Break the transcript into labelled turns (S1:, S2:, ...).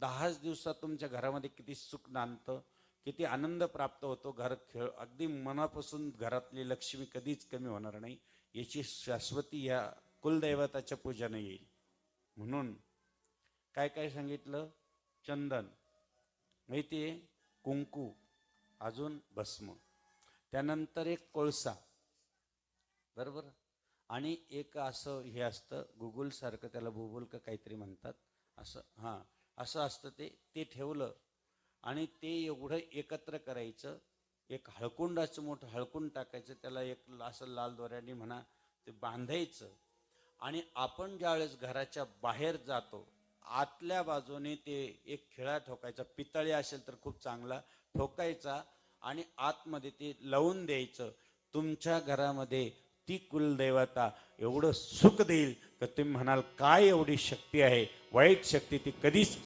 S1: दहाच दिवसात तुमच्या घरामध्ये किती सुख नांदतं किती आनंद प्राप्त होतो घर खेळ अगदी मनापासून घरातली लक्ष्मी कधीच कमी होणार नाही. याची शाश्वती या कुलदैवताच्या पूजाने येईल. म्हणून काय काय सांगितलं? चंदन माहिती आहे कुंकू अजून भस्म. त्यानंतर एक कोळसा. बरोबर? आणि एक असं हे असतं गुगुलसारखं त्याला बुबुल का काहीतरी म्हणतात. असं हां. असं असतं ते ते ठेवलं. आणि ते एवढं एकत्र करायचं एक हळकुंडाचं मोठं हळकुंड टाकायचं त्याला एक असं लाल दोऱ्याने म्हणा ते बांधायचं. आणि आपण ज्यावेळेस घराच्या बाहेर जातो आतल्या बाजूने ते एक खिळा ठोकायचा पितळी असेल तर खूप चांगला ठोकायचा आणि आतमध्ये ते लावून द्यायचं तुमच्या घरामध्ये ती कुलदेवता एवढं सुख देईल तर तुम्ही म्हणाल काय एवढी शक्ती आहे? वाईट शक्ती ती कधीच